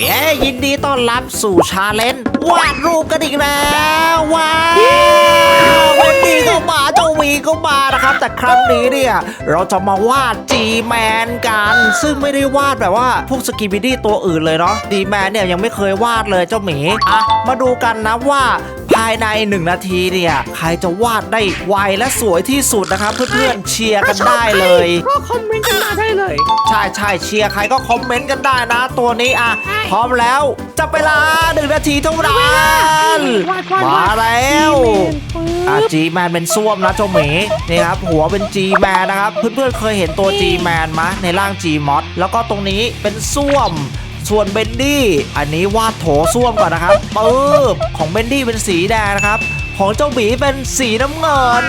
เย้ยินดีต้อนรับสู่ชาเลนจ์วาดรูปกันอีกแล้ว ว้าวเวนดี้ก็มาเจ้าห วีก็มานะครับ แต่ครั้งนี้เนี่ยเราจะมาวาดจีแมนกัน ซึ่งไม่ได้วาดแบบว่าพวกสกิบิดี้ตัวอื่นเลยเนาะดีแมนเนี่ยยังไม่เคยวาดเลยเจ้าหมีอะมาดูกันนะว่าภายใน 1 นาทีเนี่ยใครจะวาดได้ไวและสวยที่สุดนะครับเพื่อนๆเชียร์กันได้เลยก็คอมเมนต์กันมาได้เลย ใช่ใช่เชียร์ใครก็คอมเมนต์กันได้นะตัวนี้อะใช่พร้อมแล้ว จับเวลาหนึ่งนาทีเท่านั้นวาดวาดมาวาดแล้ว G-Man อะปึ๊บจีแมนเป็นส้วมนะเจ้าหมีนี่ครับหัวเป็นจีแมนนะครับ เพื่อนๆเคยเห็นตัวนี่จีแมนมะในร่างจีมอสแล้วก็ตรงนี้เป็นส้วมส่วนเบนดี้อันนี้วาดโถส้วมก่อนนะครับปึ๊บของเบนดี้เป็นสีแดงนะครับ ของเจ้าหมีเป็นสีน้ำเงิน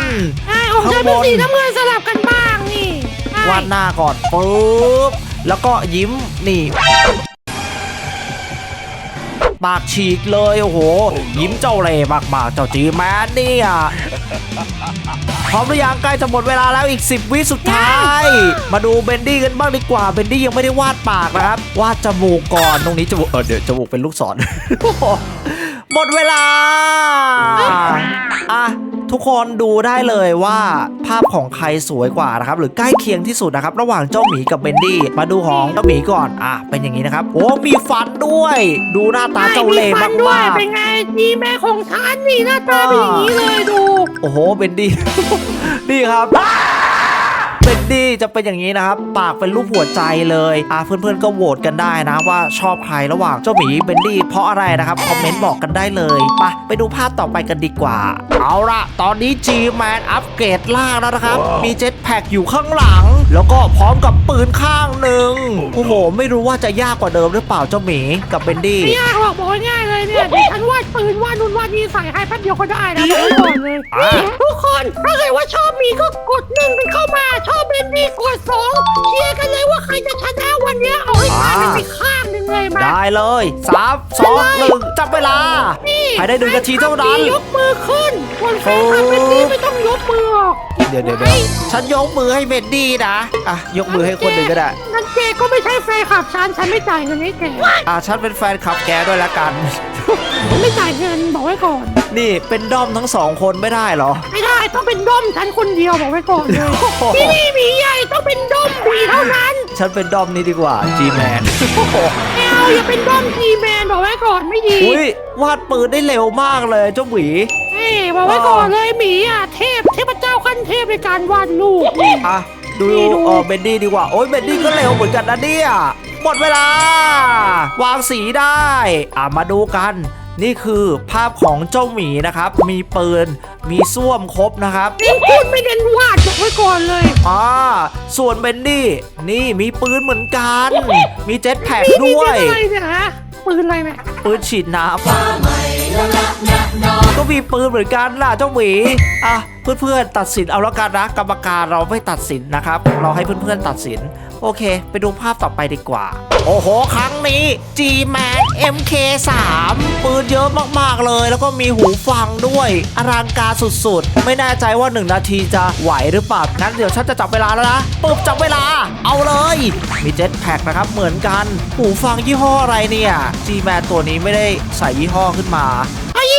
ใช่ของฉันเป็นสีน้ำเงินสลับกันบ้างนี่ใช่วาดหน้าก่อนปึ๊บแล้วก็ยิ้มนี่ ปากฉีกเลยโอ้โห ยิ้มเจ้าเล่ห์มากๆเจ้าจีแมนเนี่ยพร้อมหรือยังใกล้จะหมดเวลาแล้วอีก 10 วิสุดท้าย มาดูเบนดี้กันบ้างดีกว่าเบนดี้ยังไม่ได้วาดปากนะครับ วาดจมูกก่อนตรงนี้จมูกเออเดี๋ยวจมูกเป็นลูกศรหมดเวลาอะ ทุกคนดูได้เลยว่าภาพของใครสวยกว่านะครับหรือใกล้เคียงที่สุดนะครับ ระหว่างเจ้าหมีกับเบนดี้มาดูของเจ้าหมีก่อนอะเป็นอย่างนี้นะครับโอ้มีฟันด้วย ดูหน้าตาเจ้าเล่ห์ใช่มากฟันด้วยๆเป็นไงจีแม่ของฉันนี่หน้าตาเป็นอย่างนี้เลยดู โอ้โหเบนดี้ นี่ครับ เบนดี้จะเป็นอย่างนี้นะครับ ปากเป็นรูปหัวใจเลยอะเพื่อนๆก็โหวตกันได้นะว่าชอบใครระหว่างเจ้าหมีเบนดี้เพราะอะไรนะครับ คอมเมนต์บอกกันได้เลยไปไปดูภาพต่อไปกันดีกว่า เอาละตอนนี้ G-Man อัปเกรดล่างแล้วนะครับ มีเจ็ตแพ็กอยู่ข้างหลัง แล้วก็พร้อมกับปืนข้างหนึ่งโอ้โห ไม่รู้ว่าจะยากกว่าเดิมหรือเปล่าเจ้าหมีกับเบนดี้ไม่ยากหรอกบอกง่ายๆเลยเนี่ยเดี๋ยวฉันวาดปืนวาดนู่นวาดนี่ใส่ให้แป๊บเดียวก็ได้นะบอกไว้ก่อนเลยอะนี่ทุกคนถ้าเกิดว่าชอบมีก็กดหนึ่งกันเข้ามาชอบเป็นดีกดสองเชียร์กันเลยว่าใครจะชนะวันเนี้ยเอาให้ตายกันไปข้างหนึ่งเลยมาได้เลยสามสองหนึ่งจับเวลานี่ภายในหนึ่งนาทีเท่านั้นยกมือขึ้นคนแฟนคลับเป็นดีไม่ต้องยกมือออกเดี๋ยวเดี๋ยวเดี๋ยวฉันยกมือให้เบนดี้นะอะยกมือให้คนหนึ่งก็ได้งั้นเจก็ไม่ใช่แฟนคลับฉันฉันไม่จ่ายเงินให้แกอะฉันเป็นแฟนคลับแกด้วยละกันฉันไม่จ่ายเงินบอกไว้ก่อน นี่เป็นด้อมทั้งสองคนไม่ได้เหรอ ไม่ได้ต้องเป็นด้อมฉันคนเดียวบอกไว้ก่อนเลยโอ้โหที่นี่หมีใหญ่ต้องเป็นด้อมหมีเท่านั้นฉันเป็นด้อมนี้ดีกว่า G-Man ไม่เอาอย่าเป็นด้อมทีแมนบอกไว้ก่อนไม่ดีอุ้ยวาดปืนได้เร็วมากเลยเจ้าหวี เอ้ยบอกไว้ก่อนเลยหมีอะเทพเทพเจ้าขั้นเทพในการวาดรูปนี่อะ ดูนี่ดู เออเบนดี้ดีกว่า โอ้ยเบนดี้ก็เร็วเหมือนกันนะเนี่ย หมดเวลา วางสีได้ อะ มาดูกัน นี่คือภาพของเจ้าหมีนะครับ มีปืน มีส้วมครบนะครับเน้นพูดไม่เน้นวาดบอกไว้ก่อนเลยอ่าส่วนเบนดี้นี่มีปืนเหมือนกัน มีเจ็ตแพ็กนี่นี่ด้วยเป็นอะไรเนี่ยฮะปืนอะไรเนี่ยปืนฉีดน้ำก็มีปืนเหมือนกันล่ะเจ้าหมีอะเพื่อนๆตัดสินเอาแล้วกันนะกรรมการเราไม่ตัดสินนะครับ เราให้เพื่อนๆตัดสิน โอเค ไปดูภาพต่อไปดีกว่า โอ้โห ครั้งนี้ G-Man MK3 ปืนเยอะมากๆเลย แล้วก็มีหูฟังด้วยอลังการสุดๆ ไม่แน่ใจว่า 1 นาทีจะไหวหรือเปล่างั้นเดี๋ยวฉันจะจับเวลาแล้วนะปึ๊บจับเวลา เอาเลย มีเจ็ตแพ็กนะครับ เหมือนกัน หูฟังยี่ห้ออะไรเนี่ย G-Man ตัวนี้ไม่ได้ใส่ยี่ห้อขึ้นมา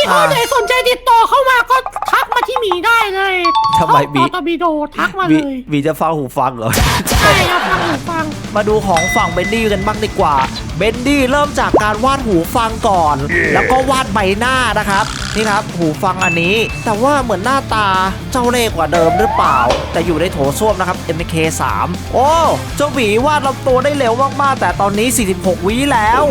ถ้ายี่ห้อไหนสนใจติดต่อเข้ามาก็ทักมาที่หมีได้เลยทำไมหมีตอบีโดทักมาวีเลยวีจะฟังหูฟังเหรอ ใช่ครับฟังหูฟัง มาดูของฝั่งเบนดี้กันบ้างดีกว่า เบนดี้เริ่มจากการวาดหูฟังก่อน แล้วก็วาดใบหน้านะครับ นี่ครับ หูฟังอันนี้ แต่ว่าเหมือนหน้าตาเจ้าเล่ห์กว่าเดิมหรือเปล่า แต่อยู่ในโถส้วมนะครับ MK3 โอ้ เจ้าหมีวาดลำตัวได้เร็วมากๆ แต่ตอนนี้ 46 วิแล้ว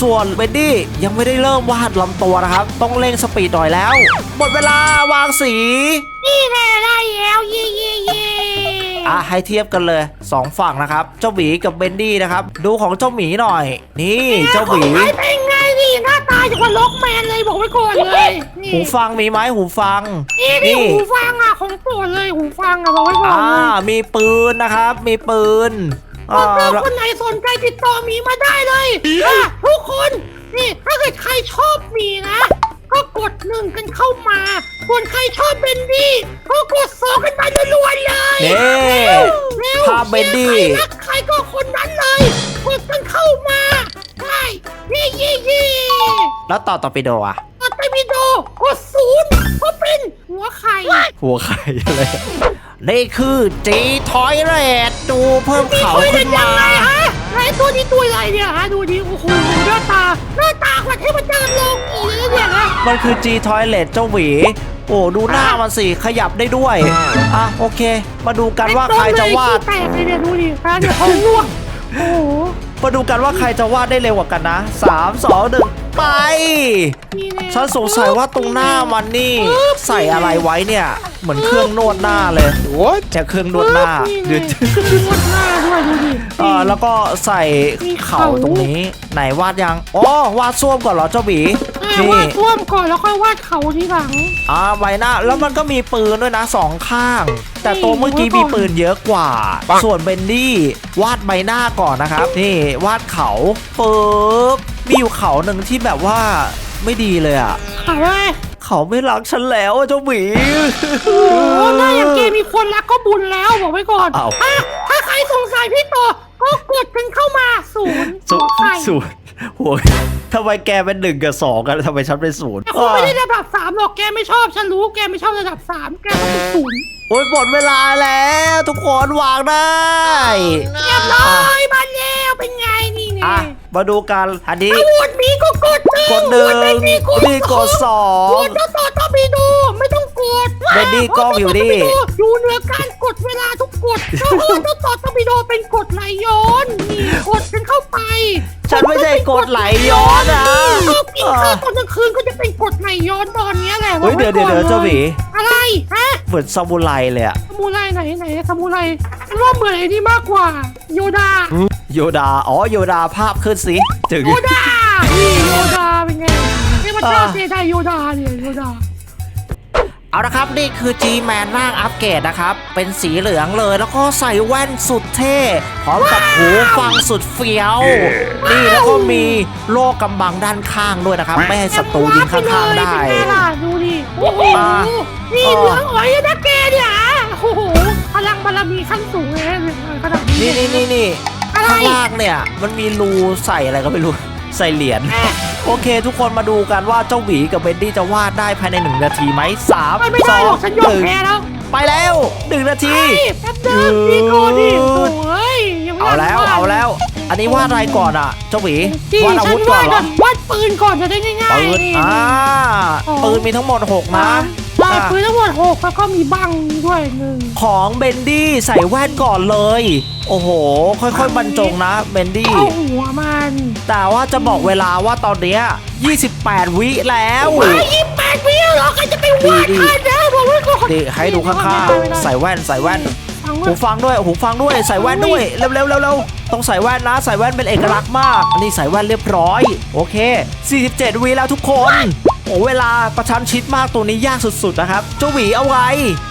ส่วนเบนดี้ยังไม่ได้เริ่มวาดลำตัวนะครับ ต้องเร่งสปีดหน่อยแล้ว หมดเวลาวางสี นี่แน่ได้แล้วเย่เย่เย่ อะให้เทียบกันเลยสองฝั่งนะครับ เจ้าหมีกับเบนดี้นะครับ ดูของเจ้าหมีหน่อย นี่เจ้าหมีของใครเป็นไงนี่หน้าตาอย่างกับล็อกแมนเลยบอกไว้ก่อนเลยนี่หูฟังมีไหมหูฟัง นี่นี่หูฟังอะของโปรดเลยหูฟังอะบอกไว้ก่อนอ่า เลยมีปืนนะครับ มีปืนเพื่อ่าอนแล้วๆคนไหนสนใจติดต่อหมีมาได้เลยอะทุกคนนี่ถ้าเกิดใครชอบหมีนะ ก็กกดหนึ่งกันเข้ามา ส่วนใครชอบเบนดี้ก็กดสองกันมาล้วนๆเลยนี่เร็วเร็วภาพเบนดี้ ชียร์ใครรักใครก็คนนั้นเลยกดกันเข้ามาใช่เย่เย่เย่แล้วต่อตอร์ปิโดอะกดไปวิดีโอกดศูนย์เพราะเป็นหัวไข่หัวไข่อะไรนี่คือจีทอยเรดดูเพิ่มเขาขึ้นมาไงฮะไหนตัวนี้ตัวอะไรเนี่ยฮะดูดิโอ้โหหน้าตาหน้าตาเหมือนให้มันเดินลงอีกเลยเนี่ยนะมันคือ G Toilet เจ้าหวี โอ้ดูหน้ามันสิขยับได้ด้วยอะโอเค มาดูกันว่าใครจะวาดแตกเลยเนี่ยดูดิฮะเดี๋ยวเขาลวกโอ้โหมาดูกันว่าใครจะวาดได้เร็วกว่ากันนะ3 2 1ไปนี่แน่ฉันสงสัยว่าตรงหน้ามันนี่ ใส่อะไรไว้เนี่ย เหมือนเครื่องนวดหน้าเลย What? จะเครื่องนวดหน้านี่เดี๋ยวไงนวดหน้าด้วยดูดิเออแล้วก็ใส่มีเข่าเขาตรงนี้ ไหนวาดยังอ๋อวาดส้วมก่อนเหรอเจ้าห วีอะนี่วาดท่วมก่อนแล้วค่อยวาดเขาทีหลัง อ่าใบหน้าแล้วมันก็มีปืนด้วยนะสองข้าง แต่ตัวเมื่อกี้มีปืนเยอะกว่าปังส่วนเบนดี้วาดใบหน้าก่อนนะครับ นี่วาดเขาปึ๊บมีอยู่เขาหนึ่งที่แบบว่าไม่ดีเลยอะเขาอะไรเขาไม่รักฉันแล้วอะเจ้าหมีโอ้โหถ้าอย่างเกมีคนรักก็บุญแล้วบอกไว้ก่อนอ้าวอะถ้าใครสงสัยพี่ต่อก็กดกันเข้ามาศูนย์สุหัวไข่ศูนย์หัว ทำไมแกเป็นหนึ่งกับสองกันทำไมฉันเป็นศูนย์แต่คุณไม่ได้ระดับสามหรอก แกไม่ชอบ ฉันรู้ แกไม่ชอบระดับสามแกต้องเป็นศูนย์โอ้ยหมดเวลาแล้ว ทุกคนวางได้ เรียบร้อยมาแล้วเป็นไงนี่ไง อะมาดูกันอันนี้ถ้าโหวตหมีก็กดหนึ่งกดหนึ่งโวตไม่มีนี่กดสองโหวตเจ้าต่อต้องมีดูไม่ต้องกดเบนดี้กล้องอยู่นี่อยู่เหนือการกดเวลาทุกกดเจ้าเจ้าต่อต้องมีดูเป็นกดไหลย้อนนี่กดกันเข้าไป ฉันไม่ได้กดไหลย้อนนะก็กินข้าวตอนกลางคืนก็จะเป็นกดไหลย้อนตอนเนี้ยแหละเฮ้ยเดี๋ยวเดี๋ยวเดี๋ยวเจ้าหมีอะไรฮะเหมือนซามูไรเลยอะซามูไรไหนไหนซามูไรฉันว่าเหมือนไอ้นี่มากกว่าโยดา โยดา อ๋อ โยดาภาพขึ้นสิ ถึง โยดานี่โยดาเป็นไง นี่มันอ่าชอบเซไดโยดาเนี่ยโยดา เอาละครับ นี่คือ G Man ร่างอัปเกรดนะครับ เป็นสีเหลืองเลย แล้วก็ใส่แว่นสุดเท่ พร้อมกับหูฟังสุดเฟี้ยว นี่แล้วก็มีโล่กำบังด้านข้างด้วยนะครับ ไม่ให้ศัตรูยิงข้างๆได้ เป็นไงล่ะดูดิโอ้โห อ่านี่อ่าเหลืองอ๋อยนะแกเนี่ย โอ้โห พลังบารมีขั้นสูงเลยนะขนาดนี้นี่นี่นี่นี่ อะไร ข้างล่างเนี่ย มันมีรูใส่อะไรก็ไม่รู้ ใส่เหรียญแม่โอเค ทุกคนมาดูกันว่าเจ้าหวีกับเบนดี้จะวาดได้ภายในหนึ่งนาทีไหมสามไม่ไม่สได้อหรงอกฉันยหอมนึ่งแพ้แล้วไปแล้วหนึ่งนาที เฮ้ยแป๊บเดิมนี่โกดิโอ้ยยังไม่เอาแล้วได้เอาแล้ว อันนี้วาดอะไรก่อนอะ เจ้าหวีที่วาดอาฉัวุนธก่อวานดเหรอวาดปืนก่อนจะได้ง่ายๆปืนนี่ อ่าอ๋อปืนมีทั้งหมด6นะใช่อะ ปืนทั้งหมดหกแล้วก็มีบังด้วยหนึ่งของเบนดี้ใส่แว่นก่อนเลย โอ้โห ค่อยๆบรรจงนะเบนดี้เข้าหัวมัน แต่ว่าจะบอกเวลาว่าตอนเนี้ย28 วิแล้วว้ายยี่แปดวิเหรอใครจะไปวาดดีทันนะบอกไว้ก่อนนี่ให้ดูข้างๆใส่แว่นใส่แว่นฟังหูว่าฟังด้วยหูฟังด้วยใส่แว่นด้วยเร็วๆเร็วๆต้องใส่แว่นนะใส่แว่นเป็นเอกลักษณ์มากอันนี้ใส่แว่นเรียบร้อย โอเค 47วิแล้วทุกคน โอ้เวลาประชันชิดมากตัวนี้ยากสุดๆนะครับเจ้าหวีเอาไง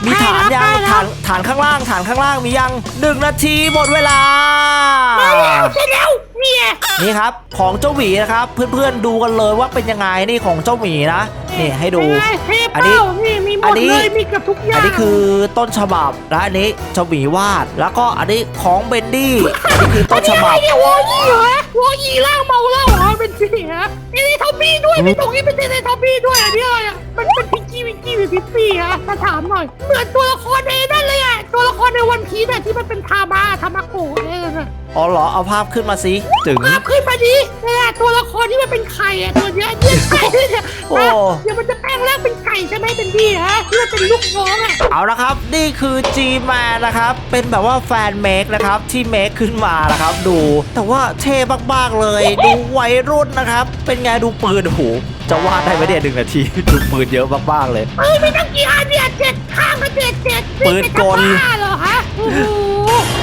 มีฐานยังฐานฐานข้างล่าง ฐานข้างล่างมียังหนึ่งนาทีหมดเวลา มาแล้วใช่แล้ว เนี่ยนี่ครับของเจ้าหวีนะครับ เพื่อนๆดูกันเลยว่าเป็นยังไงนี่ของเจ้าหวีนะนี่ให้ดูเป็นไงเทปอันนี้เป้านี่มีหมอันดนี้เลยมีเกับทุกอย่างอันนี้คือต้นฉบับและอันนี้เจ้าหวีวาดแล้วก็อันนี้ของเบนดี้อันนี้คือต้นฉบับอันนี้อะไรเนี่ยวอยี่เหรอวอยี่ล่างเมาเหล้าเหรอเป็นสีฮะเทเลทอมบี้ด้วยมีตรงนี้เป็นเทเลทอมบี้ด้วยอันนี้อะไรอะมันเป็นพิงกี้วิงกี้หรือพิซซี่ฮะมาถามหน่อยเหมือนตัวละครในนั่นเลยอะตัวละครในวันพีซอะที่มันเป็นทามาทามาโกะเนี่ยนะ อ๋อเหรอเอาภาพขึ้นมาสิถึง ภาพขึ้นมาดินี่แหละตัวละครที่มันเป็นไข่อะตัวเนี้ยเนี่ยไข่เนี่ยโอ้เดี๋ยวมันจะแปลงร่างเป็นไก่ใช่ไหมเป็นพี่ฮะที่มันเป็นลูกน้องอะเอาละครับ นี่คือ G Man นะครับ เป็นแบบว่าแฟนเมคนะครับ ที่เมคขึ้นมานะครับ ดู แต่ว่าเท่มากๆเลย ดูวัยรุ่นนะครับ เป็นไงดูปืนโอ้โหจะวาดได้ไหมเนี่ยหนึ่งนาที ดูปืนเยอะมากๆเลย เอ้ยไม่ต้องกี่อันเนี่ยเจ็ดข้างก็เจ็ดเจ็ดปืนกล จะบ้าเหรอฮะโอ้โห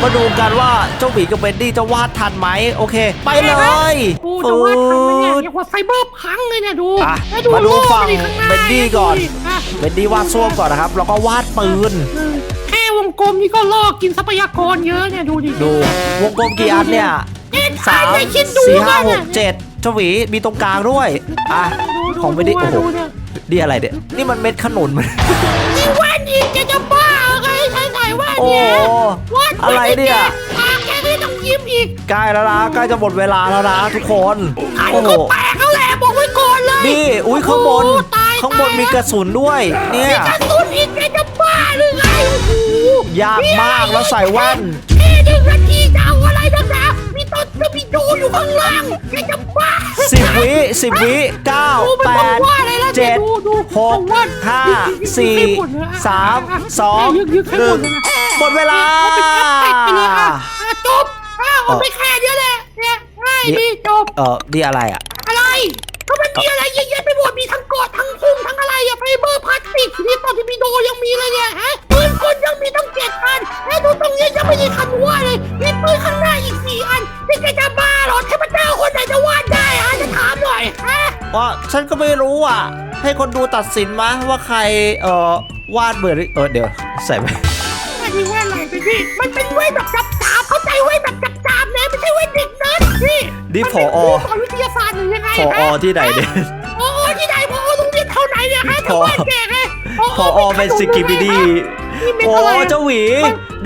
มาดูกันว่าเจ้าหมีกับเบนดี้จะวาดทันไหมโอเค ไปเลยโอ้จะวาดทันไหมเนี่ยอย่างว่าไซเบอร์พังเลยเนี่ยดูอะแล้วมาดูโล่ฝั่งมัข้าหาเบนดี้ก่อนดูดิอะเบนดี้วาดส้วมก่อนนะครับ แล้วก็วาดปืนเออแค่วงกลมนี่ก็ล่อกินทรัพยากรเยอะเนี่ยดูดิดูวงกลมกี่อันเนี่ยเอ็นสามเนี่ยคิดดูสี่ห้ากันหน่ะกเจ็ดเจ้าหวีมีตรงกลางด้วยอะดูดูของเบนดี้ดูโอ้โหดูเนี่ยนี่อะไรเนี่ยนี่มันเม็ดขนุนมันนี่แว่นอีกแกจะบ้ โอ้เนี่ยวัดอะไรเนี่ย ปากแกก็ต้องยิ้มอีกใกล้แล้วนะใกล้จะหมดเวลาแล้วนะทุกคนไอ้โอ้โหก็แปลกแล้วแหละบอกไว้ก่อนเลยนี่อุ้ยข้างบนโอ้ตายข้างบนมีกระสุนด้วย เนี่ยมีกระสุนอีกแกจะบ้าหรือไงโอ้โหยากมากแล้วใส่แว่นแค่ นจะมีดูอยู่ข้างล่างแกจะบ้าสิบวิสิบวิเก้าดูมันแปบอกดว่าอะไรแล้วเจ็ดดูดูหกว่าห้ายึกๆสี่ให้หมดเลยอะสามสองยึกยึกให้หหมนึ่ดงเลยนะหมดเวลาเอาเป็นแอปแตกไปเลยอะอะจบอะเอาไปแค่เดียวแหละเนี่ยง่ายดีจบเออนี่อะไรอะอะไรก็ มันมีอะไรเยอะแยะไปหมดมีทั้งเกาะทั้งพุ่งทั้งอะไรอะไฟเบอร์พลาสติกนี่ตอนที่มีโดยังมีเลยเนี่ยฮะปืนกลยังมีตั้งเจ็ดอันแล้วดูตรงนี้ยังไม่มีคันว่าเลยมีปืนข้างหน้าอีกสี่อันนี่แกจะบ้าเหรอเทพเจ้าคนไหนจะวาดได้ฮะจะถามหน่อยฮะว่าฉันก็ไม่รู้อะ ให้คนดูตัดสินมาว่าใครเออวาดเหมือนเออเดี๋ยวใส่ไปอันนี้ว่าอะไรไปพี่มันเป็นเว้ยแบบจับจามเข้าใจเว้ยแบบจับจามนะไม่ใช่เว้ยเด็ก เนิร์ดพี่นี่มันผเป็อครูสอนวิทยาศาสตร์หรือยังไงผอฮะที่ไหนเนี่ย พอที่ไหนพอโรงเรียนเท่าไหนเนี่ยฮะผอจะว่าแกไงผอเป็นสกิบิดี้นี่เม็ดโอ้อะไรอะเจ้าหวี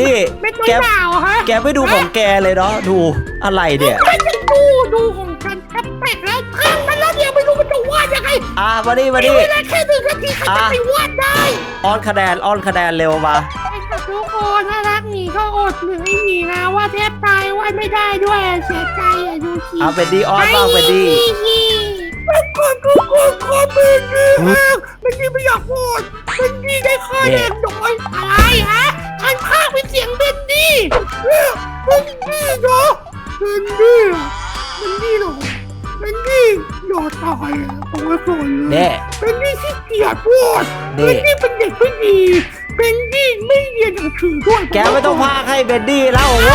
นี่เม็ดตัวแกหนาวฮะแกไม่ดูของแกเลยเนาะดูอะไรเนี่ย ฉันจะดูดูของฉันแอปเป็กแล้วข้ามมันแล้วเนี่ยไม่รู้มันจะวาดยังไงอะมาดิมามีดิ เวลาแค่หนึ่งนาทีใครจะไปวาดได้ออนคะแนนออนคะแนนเร็วมา กหนีก็อดหรือไม่หนีนะว่าแทบตายวาดไม่ได้ด้วยเสียใจอะดูสิเอาเป็นดีออนบ้างเป็นดีเป็นคนทุกคนขอเป็นดีมากเป็นดีไม่อยากพูดเป็นดีได้ค่าแรงน้อยอะไรฮะฉันพากเป็นเสียงเป็นดีเนี่ยเป็นดีเนาะเป็นดีอะเป็นดีเหรอเป็นดีหยอดตายอะผมว่าก่อนเลยเน่เป็นดีที่เกลียดพูดนี่เป็นดีเป็นเด็กไม่ดีเป็นดีไม่ เรียนหนังสือด้วยแกไม่ต้องพากให้เบนดี้แล้วโอ้โห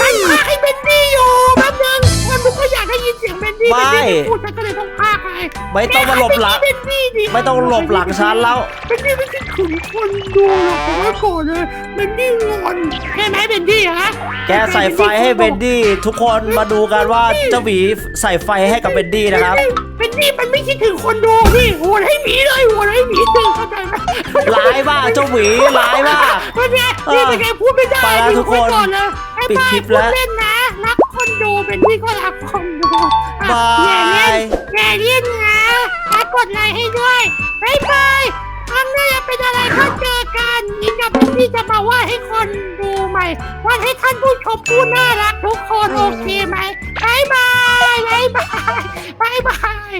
ฉันพากให้เป็นดีอยู่แป๊บนึงคนทุกคนอยากได้ยินเสียงเป็นดีไม่เป็นดีพูดฉันก็เลยต้องพากให้ไม่ต้องมาหลบหลังเป็นดีดิไม่ต้องหลบหลังฉันแล้วเป็นดีไม่คิดถึงคนดูหรอกผมว่าก่อนเลยเป็นดีงอนใช่ไหมเป็นดีฮะแกใส่ไฟให้เบนดี้ทุกคนมาดูกันว่าเจ้าหวีใส่ไฟให้กับเบนดี้นะครับเป็นดีมันไม่คิดถึงคนดูนี่โหวตให้หมีเลยโหวตให้หมีตึงเข้าใจไหมร้ายมากเจ้าหวีร้ายมากเป็นไง นี่เป็นไงพูดไม่ได้ไปแล้วทุกคนอยู่ไว้ก่อนเลยไอ้ปิดบ้าคลิปพูแล้ดว เล่นนะ รักคนดูเป็นพี่ก็รักคนดูอะบายอย่าเล่นอย่าเล่นนะแล้วกดไลค์ให้ด้วยบายบายครั้งหน้าจะเป็นอะไรก็เจอกันนี่กับพี่จะมาวาดให้คนดูใหม่วาดให้ท่านผู้ชมผู้น่ารักทุกคนโอเคไหมบายบายบายบายบายบาย